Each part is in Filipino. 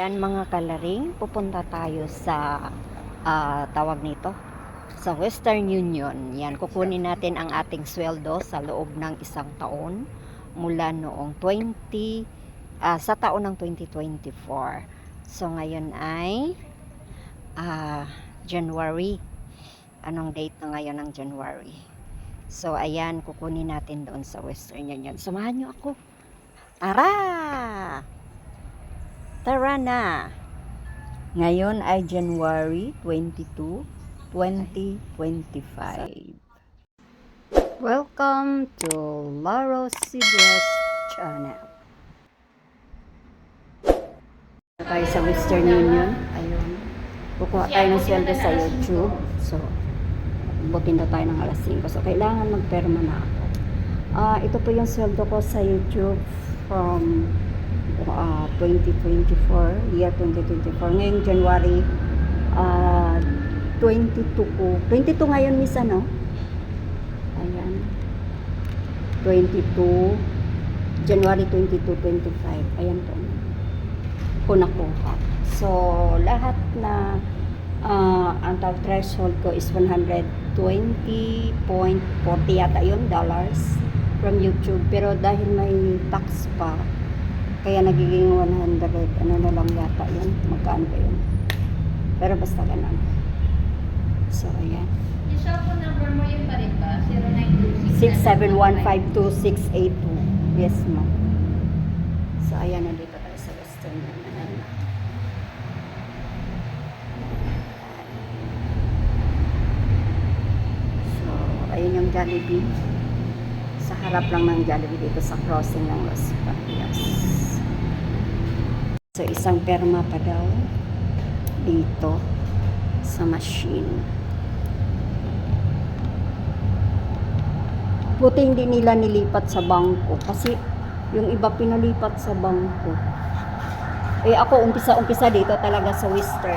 Yan mga kalaring, pupunta tayo sa ah, tawag nito sa Western Union. Yan, kukunin natin ang ating sweldo sa loob ng isang taon mula noong 20 ah, sa taon ng 2024. So ngayon ay ah, January. Anong date na ngayon ng January? So ayan, kukunin natin doon sa Western Union. Samahan niyo ako. Tara! Tara na! Ngayon ay January 22, 2025. Welcome to Laro Cibres Channel. Tayo sa Western Union. Ayun. Kukuha tayo ng sweldo sa YouTube. So, butin na tayo ng alas 5. So, kailangan magperma na ako. Ah, ito po yung sweldo ko sa YouTube from uh, 2024, year 2024. Ngayong January, uh, 22 ko. 22 ngayon, miss, ano? Ayan. 22, January 22, 25. Ayan po. Ko nakuha. So, lahat na uh, ang threshold ko is 120.40 yata yun, dollars from YouTube. Pero dahil may tax pa, kaya nagiging 100, ano na lang yata yun. Magkano ba yun? Pero basta ganun. So, ayan. Yung cellphone number mo yun pa rin ba? 0926 6715282. Yes, ma'am. So, ayan, nandito tayo sa Western Union. So, ayun yung Jollibee. Sa harap lang ng Jollibee dito sa crossing ng Los Patias. So, isang perma pa daw dito sa machine. Buti hindi nila nilipat sa bangko kasi yung iba pinalipat sa bangko. Eh ako umpisa-umpisa dito talaga sa Wister.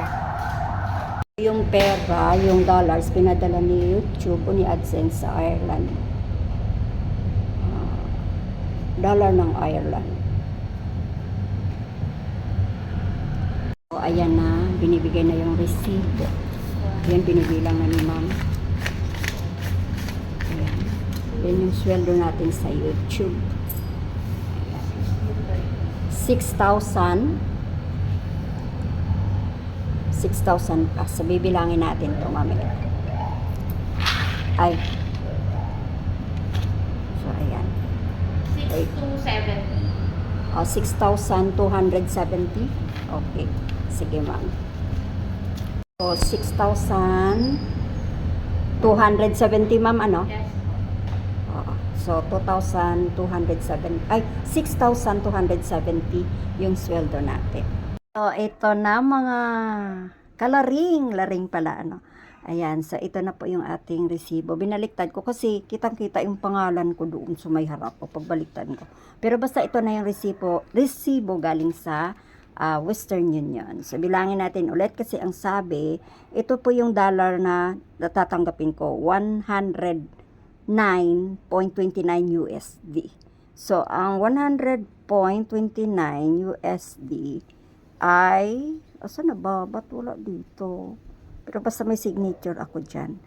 Yung pera, yung dollars, pinadala ni YouTube o ni AdSense sa Ireland. Ah, dollar ng Ireland. So, ayan na, binibigay na yung receipt. Yan, binibilang na ni ma'am. Ayan. Yan yung sweldo natin sa YouTube. 6,000 6,000 pa. So, bibilangin natin ito mamaya. Ay. So, ayan. 6270. O, 6,270. Okay. Sige, ma'am. So, 6,270, ma'am, ano? Yes. Oo. So, 2,207, ay, 6,270 yung sweldo natin. So, ito na mga kalaring, laring pala, ano. Ayan, so ito na po yung ating resibo. Binaliktad ko kasi kitang-kita yung pangalan ko doon sa may harap ko pagbaliktad ko. Pero basta ito na yung resibo, resibo galing sa ah, Western Union. So, bilangin natin ulit kasi ang sabi, ito po yung dollar na natatanggapin ko, 100 9.29 USD. So, ang 100.29 USD ay, asa na ba? Ba't wala dito? Pero basta may signature ako dyan.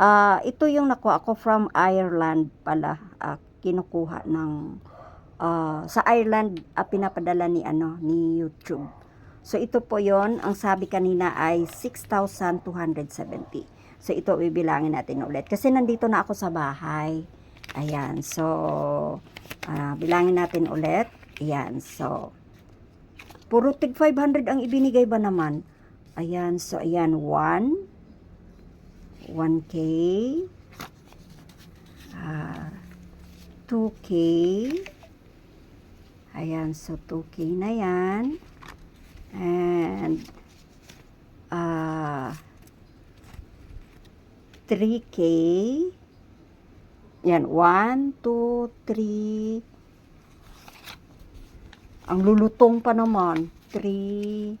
Ah, ito yung nakuha ko from Ireland pala. Ah, kinukuha ng ah, sa Ireland ah, pinapadala ni ano ni YouTube. So ito po 'yon, ang sabi kanina ay 6,270. So ito bibilangin natin ulit kasi nandito na ako sa bahay. Ayan. So ah, bilangin natin ulit. Ayan. So puro tig 500 ang ibinigay ba naman? Ayan. So ayan 1 1k ah 2k Ayan, so 2K na yan. And, ah, 3K. Yan, 1, 2, 3. Ang lulutong pa naman. 3.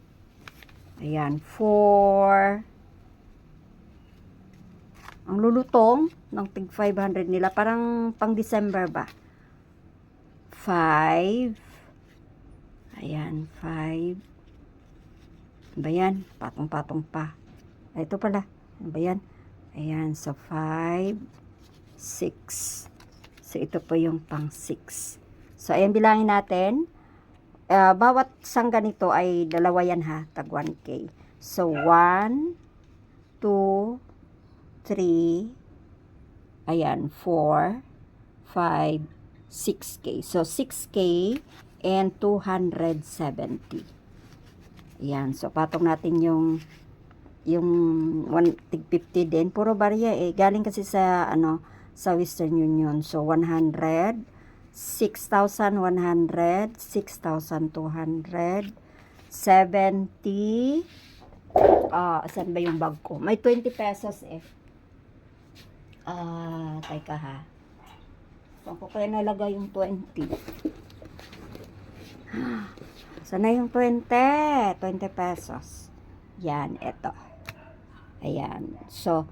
Ayan, 4. Ang lulutong ng tig 500 nila. Parang pang December ba? 5. Ayan, 5. Ano? Patong-patong pa. Ito pala. Ano? Ayan, so 5, 6. So, ito po yung pang 6. So, ayan, bilangin natin. Ah, bawat sang ganito ay dalawa yan ha, tag 1K. So, 1, 2, 3, ayan, 4, 5, 6K. So, 6K and 270. Ayan, so patong natin yung yung 1 tig 50 din. Puro barya eh. Galing kasi sa ano sa Western Union. So 100, 6,100, 6,200, 70, ah, saan ba yung bag ko? May 20 pesos eh. Ah, teka ha. Saan ko kaya nalagay yung 20? Sana yung 20? 20 pesos. Yan, eto. Ayan. So,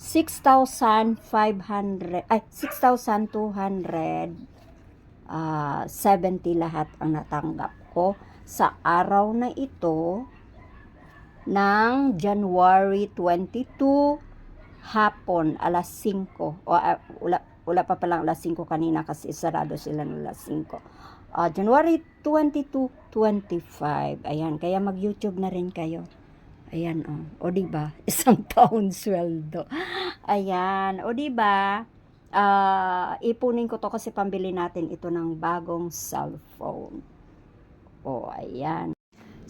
6,500, ay, 6,200 ah 70 lahat ang natanggap ko sa araw na ito ng January 22 hapon alas 5 o ah, wala, pa palang alas 5 kanina kasi sarado sila ng alas 5 Ah, January 22 25 ayan kaya mag YouTube na rin kayo. Ayan oh. O di ba? Isang taon sweldo. Ayan o di ba? Ah, ipunin ko to kasi pambili natin ito ng bagong cellphone. O ayan.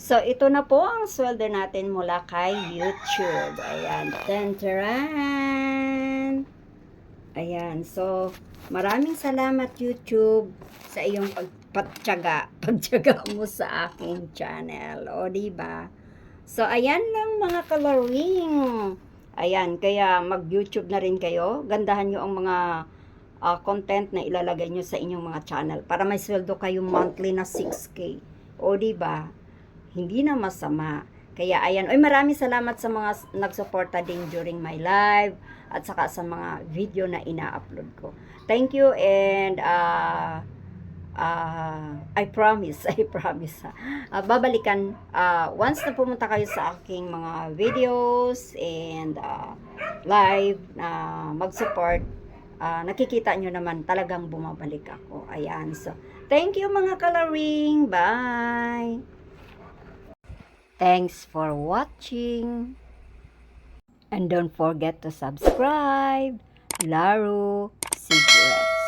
So, ito na po ang sweldo natin mula kay YouTube. Ayan. Tantaran! Ayan. So, maraming salamat YouTube sa iyong pagpatyaga, pagtyaga mo sa aking channel. O, ba? So, ayan lang mga coloring. Ayan, kaya mag-YouTube na rin kayo. Gandahan nyo ang mga ah, content na ilalagay nyo sa inyong mga channel para may sweldo kayo monthly na 6K. O, ba? Hindi na masama. Kaya ayan, oy maraming salamat sa mga nagsuporta din during my live at saka sa mga video na ina-upload ko. Thank you and uh, uh, I promise, I promise. Ah, babalikan ah, once na pumunta kayo sa aking mga videos and ah, live na mag-support ah, nakikita nyo naman talagang bumabalik ako. Ayan. So, thank you mga coloring. Bye! Thanks for watching. And don't forget to subscribe. Laro Secrets.